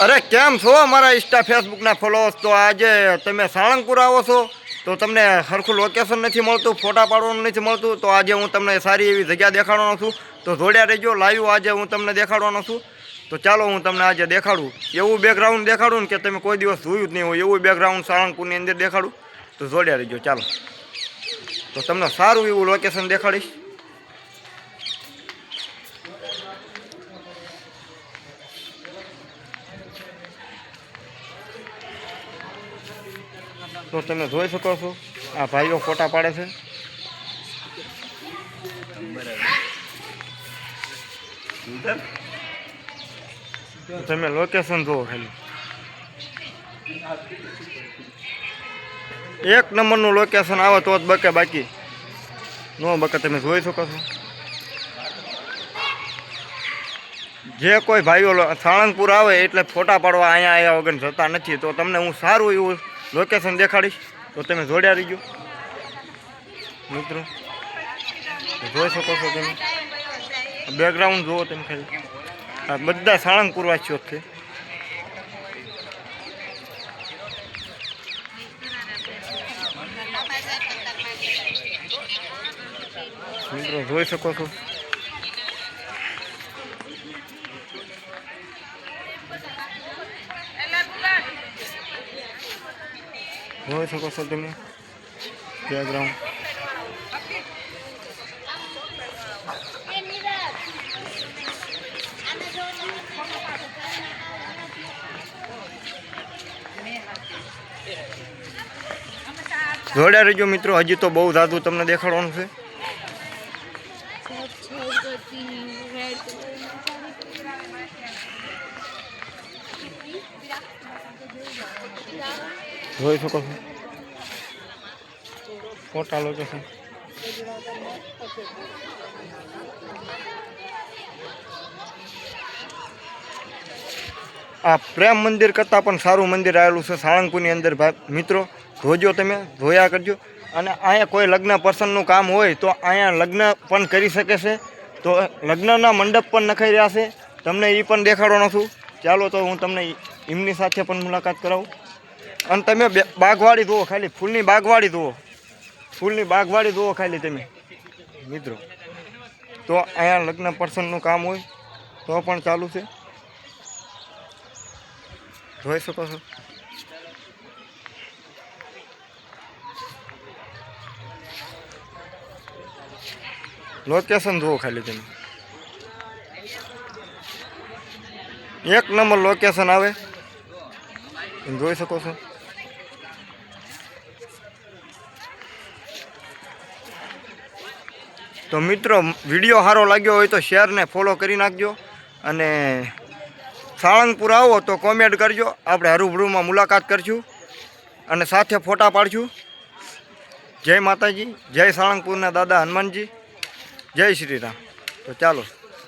અરે કેમ છો? અમારા ઇન્સ્ટા ફેસબુકના ફોલોઅર્સ તો આજે તમે સાળંગપુર આવો છો? તો તમને સરખું લોકેશન નથી મળતું, ફોટા પાડવાનું નથી મળતું, તો આજે હું તમને સારી એવી જગ્યા દેખાડવાનો છું. તો જોડ્યા રહેજો લાઈવ આજે હું તમને દેખાડવાનો છું. તો ચાલો હું તમને આજે દેખાડું. એવું બેકગ્રાઉન્ડ દેખાડું ને કે તમે કોઈ દિવસ જોયું જ નહીં હોય, એવું બેકગ્રાઉન્ડ સાળંગપુરની અંદર દેખાડું. તો જોડ્યા રહેજો, ચાલો. તો તમને સારું એવું લોકેશન દેખાડીશ. તો તમે જોઈ શકો છો. આ ભાઈઓ ફોટા પાડે છે. તમે લોકેશન જુઓ ખાલી. એક નંબરનું લોકેશન આવે તો જ બકે બાકી. નો બકે તમે જોઈ શકો છો. જે કોઈ ભાઈઓ સાળંગપુર આવે એટલે ફોટા પાડવા અહીંયા આવ્યા વગર જતા નથી. તો તમને હું સારું એવું લોકેશન દેખાડીશ. તો તમે જોડ્યા રહીજો. મિત્રો, જોઈ શકો છો તમે. બેકગ્રાઉન્ડ જુઓ તમે ખાલી. આ બધા સાળંગ વાસીઓ જ છે. મિત્રો, જોઈ શકો છો. જોઈ શકો છો તમે બેકગ્રાઉન્ડ જોડ્યા રહેજો મિત્રો, હજી તો બહુ જાદુ તમને દેખાડવાનું છે. જોઈ શકો છો. ફોટા લોકેશન આ પ્રેમ મંદિર કરતાં પણ સારું મંદિર આવેલું છે સાળંગપુરની અંદર ભાઈ મિત્રો, જોજો તમે, જોયા કરજો. અને અહીંયા કોઈ લગ્ન પ્રસંગનું કામ હોય તો અહીંયા લગ્ન પણ કરી શકે છે. તો લગ્નના મંડપ પણ નખાઈ રહ્યા છે. તમને એ પણ દેખાડવાનો છું. ચાલો તો હું તમને એમની સાથે પણ મુલાકાત કરાવું. અને તમે બાગવાડી જુઓ ખાલી, ફૂલની બાગવાડી જુઓ. ફૂલની બાગવાડી જુઓ ખાલી તમે. મિત્રો, તો અહીંયા લગ્ન પર્સનનું કામ હોય, તો પણ ચાલુ છે. જોઈ શકો છો. લોકેશન જુઓ ખાલી તમે. એક નંબર લોકેશન આવે. જોઈ શકો છો. તો મિત્રો, વીડિયો સારો લાગ્યો હોય તો શેરને ફોલો કરી નાખજો અને સાળંગપુર આવો તો કોમેન્ટ કરજો. આપણે હરુભરુમાં મુલાકાત કરશું અને સાથે ફોટા પાડશું. જય માતાજી, જય સાળંગપુરના દાદા હનુમાનજી, જય શ્રી રામ. તો ચાલો.